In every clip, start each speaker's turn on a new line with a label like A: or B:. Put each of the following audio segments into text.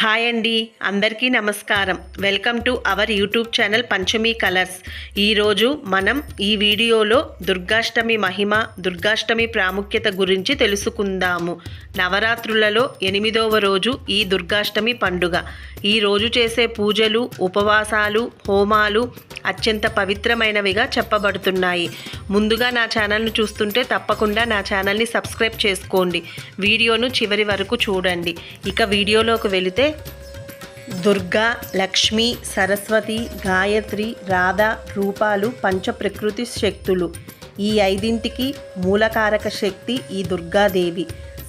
A: Hi అండి అందరికీ నమస్కారం. Welcome to our YouTube channel Panchami colours. ఈరోజు మనం ఈ వీడియోలో దుర్గాష్టమి మహిమ దుర్గాష్టమి ప్రాముఖ్యత గురించి తెలుసుకుందాము. నవరాత్రులలో ఎనిమిదవ రోజు ఈ దుర్గాష్టమి పండుగ. ఈ రోజు చేసే పూజలు ఉపవాసాలు హోమాలు అత్యంత పవిత్రమైనవిగా చెప్పబడుతున్నాయి. ముందుగా నా ఛానల్ను చూస్తుంటే తప్పకుండా నా ఛానల్ని సబ్స్క్రైబ్ చేసుకోండి. వీడియోను చివరి వరకు చూడండి. ఇక వీడియోలోకి వెళితే దుర్గా లక్ష్మి సరస్వతి గాయత్రి రాధ రూపాలు పంచప్రకృతి శక్తులు. ఈ ఐదింటికి మూలకారక శక్తి ఈ దుర్గాదేవి.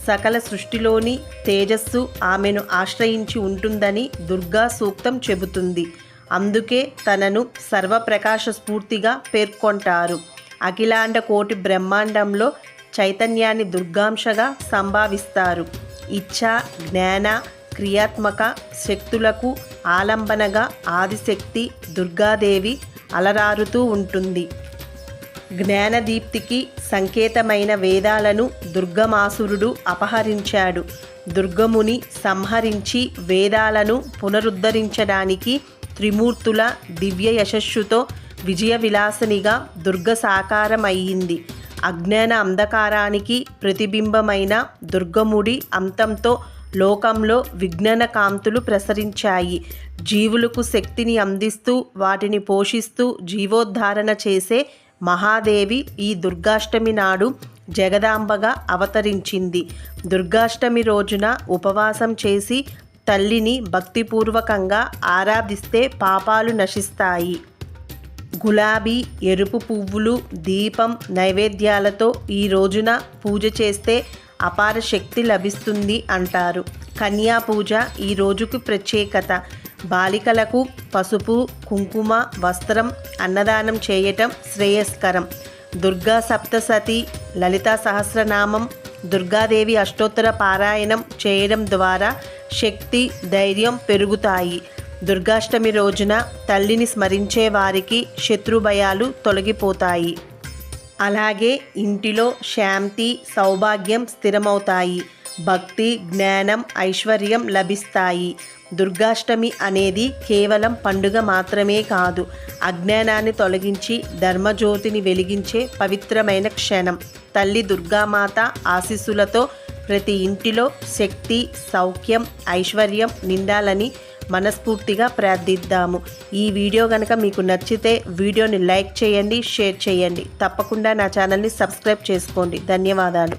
A: సకల సృష్టిలోని తేజస్సు ఆమెను ఆశ్రయించి ఉంటుందని దుర్గా సూక్తం చెబుతుంది. అందుకే తనను సర్వప్రకాశ స్ఫూర్తిగా పేర్కొంటారు. అఖిలాండ కోటి బ్రహ్మాండంలో చైతన్యాన్ని దుర్గాంశగా సంభావిస్తారు. ఇచ్ఛ జ్ఞాన క్రియాత్మక శక్తులకు ఆలంబనగా ఆదిశక్తి దుర్గాదేవి అలరారుతూ ఉంటుంది. జ్ఞానదీప్తికి సంకేతమైన వేదాలను దుర్గమాసురుడు అపహరించాడు. దుర్గముని సంహరించి వేదాలను పునరుద్ధరించడానికి త్రిమూర్తుల దివ్య యశస్సుతో విజయ విలాసనిగా దుర్గ సాకారమయ్యింది. అజ్ఞాన అంధకారానికి ప్రతిబింబమైన దుర్గముడి అంతంతో లోకంలో విజ్ఞాన కాంతులు ప్రసరించాయి. జీవులకు శక్తిని అందిస్తూ వాటిని పోషిస్తూ జీవోద్ధారణ చేసే మహాదేవి ఈ దుర్గాష్టమి నాడు జగదాంబగా అవతరించింది. దుర్గాష్టమి రోజున ఉపవాసం చేసి తల్లిని భక్తిపూర్వకంగా ఆరాధిస్తే పాపాలు నశిస్తాయి. గులాబీ ఎరుపు పువ్వులు దీపం నైవేద్యాలతో ఈ రోజున పూజ చేస్తే అపార శక్తి లభిస్తుంది అంటారు. కన్యా పూజ ఈ రోజుకు ప్రత్యేకత. బాలికలకు పసుపు కుంకుమ వస్త్రం అన్నదానం చేయటం శ్రేయస్కరం. దుర్గా సప్తసతి లలితా సహస్రనామం దుర్గాదేవి అష్టోత్తర పారాయణం చేయడం ద్వారా శక్తి ధైర్యం పెరుగుతాయి. దుర్గాష్టమి రోజున తల్లిని స్మరించే వారికి శత్రుభయాలు తొలగిపోతాయి. అలాగే ఇంటిలో శాంతి సౌభాగ్యం స్థిరమవుతాయి. భక్తి జ్ఞానం ఐశ్వర్యం లభిస్తాయి. దుర్గాష్టమి అనేది కేవలం పండుగ మాత్రమే కాదు అజ్ఞానాన్ని తొలగించి ధర్మజ్యోతిని వెలిగించే పవిత్రమైన క్షణం. తల్లి దుర్గామాత ఆశీస్సులతో ప్రతి ఇంటిలో శక్తి సౌఖ్యం ఐశ్వర్యం నిండాలని మనస్ఫూర్తిగా ప్రార్థిద్దాము. ఈ వీడియో కనుక మీకు నచ్చితే వీడియోని లైక్ చేయండి షేర్ చేయండి. తప్పకుండా నా ఛానల్ని సబ్స్క్రైబ్ చేసుకోండి. ధన్యవాదాలు.